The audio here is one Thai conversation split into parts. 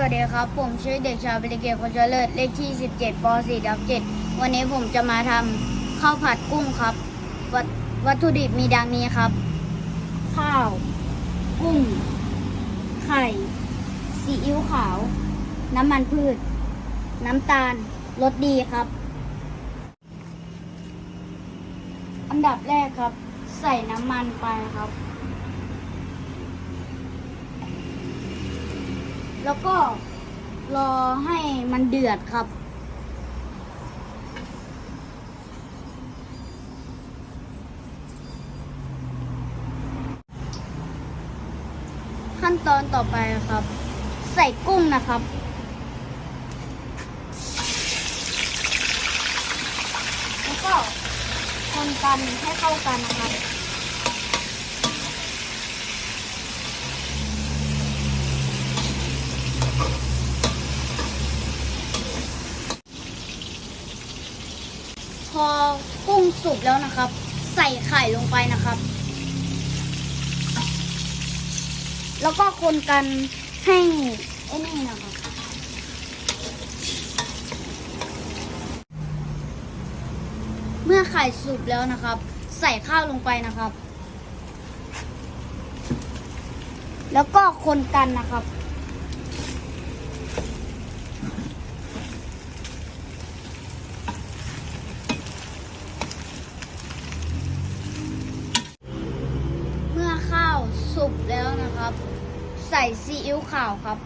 วัสดีครับ ผมชื่อเด็กชายบริเกตคนเจริญเลขที่ 17ป .4 ทับ7วันนี้ผมจะมาทำข้าวผัดกุ้งครับววัตถุดิบมีดังนี้ครับ ข้าว กุ้ง ไข่ ซีอิ๊วขาว น้ำมันพืช น้ำตาลรสดีครับ อันดับแรกครับ ใส่น้ำมันไปครับ แล้วก็รอให้มันเดือดครับ ขั้นตอนต่อไปครับ ใส่กุ้งนะครับแล้วก็คนกันให้เข้ากันนะครับ อกุ้งสุกแล้วนะครับ ใส่ไข่ลงไปนะครับ แล้วก็คนกันให้ไอ้นี่นะครับเมื่อไข่สุกแล้วนะครับ ใส่ข้าวลงไปนะครับ แล้วก็คนกันนะครับ เมื่อข้าว สุกแล้วนะครับ ใส่ซีอิ๊วขาวครับ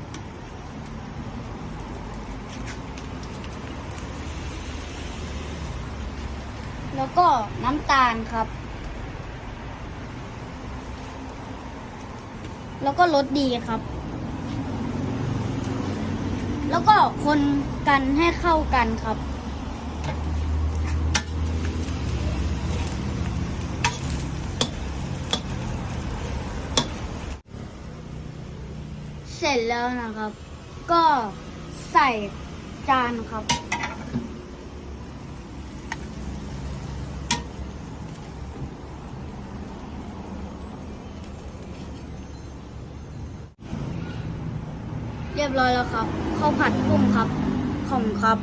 แล้วก็น้ำตาลครับ แล้วก็รสดีครับ แล้วก็คนกันให้เข้ากันครับ ร็จแล้วนะครับ ก็ใส่จานครับ เรียบร้อยแล้วครับข้าวผัดกุ้งครับ ขอบคุณครับ